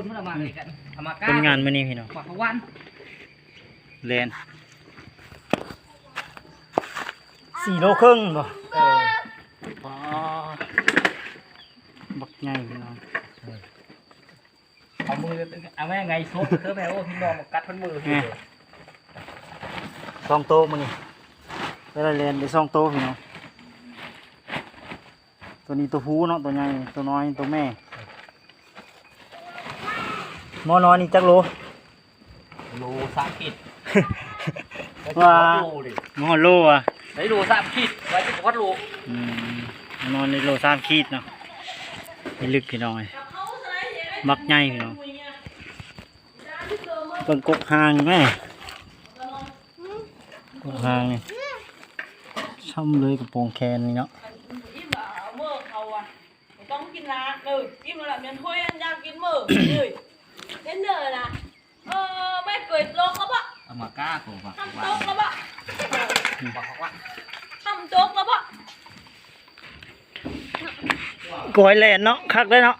นมันเอามาเลยกันเอามาก้าผลงานมื้อนี้พี่น้องขวาขวันแลนสี่โลครึ่งบ่เอออ๋อบักใหญ่พี่น้องเอามือเอาแม่ไงซบเธอแม่โอ้พี่น้องมากัดมันมือพี่สองโตมื้อนี้เวลาแลนได้สองโตพี่น้องตัวนี้ตัวผู้เนาะตัวใหญ่ตัวน้อยตัวแม่ห มอน้อยนี่จักโลโลสามขีดว่าโลดิหมอโลอะได้โลสามขีดไว้จะวัดโลอืมนอนในโลสามขีดเนาะไม่ลึกพี่น้องเลยมักใหญ่พี่น้องเบิ่งกกหางแม่กกหางนี่ช่ำเลยกระโปรงแคนนี่เนาะอิ่มอะเมื่อเขาอะไม่ต้องกินละเอออิ่มแล้วล่ะเมียนถ้วยอันอยากกินเมื่อเลยเล่นเด้อนะเออไม่เกิดโลกแล้วปะ เอา มาก้าผมฝากทำวัโจ๊กแล้วปะฝากวันทำโจ๊กแล้วปะกอยแลนเนาะคักได้เนาะ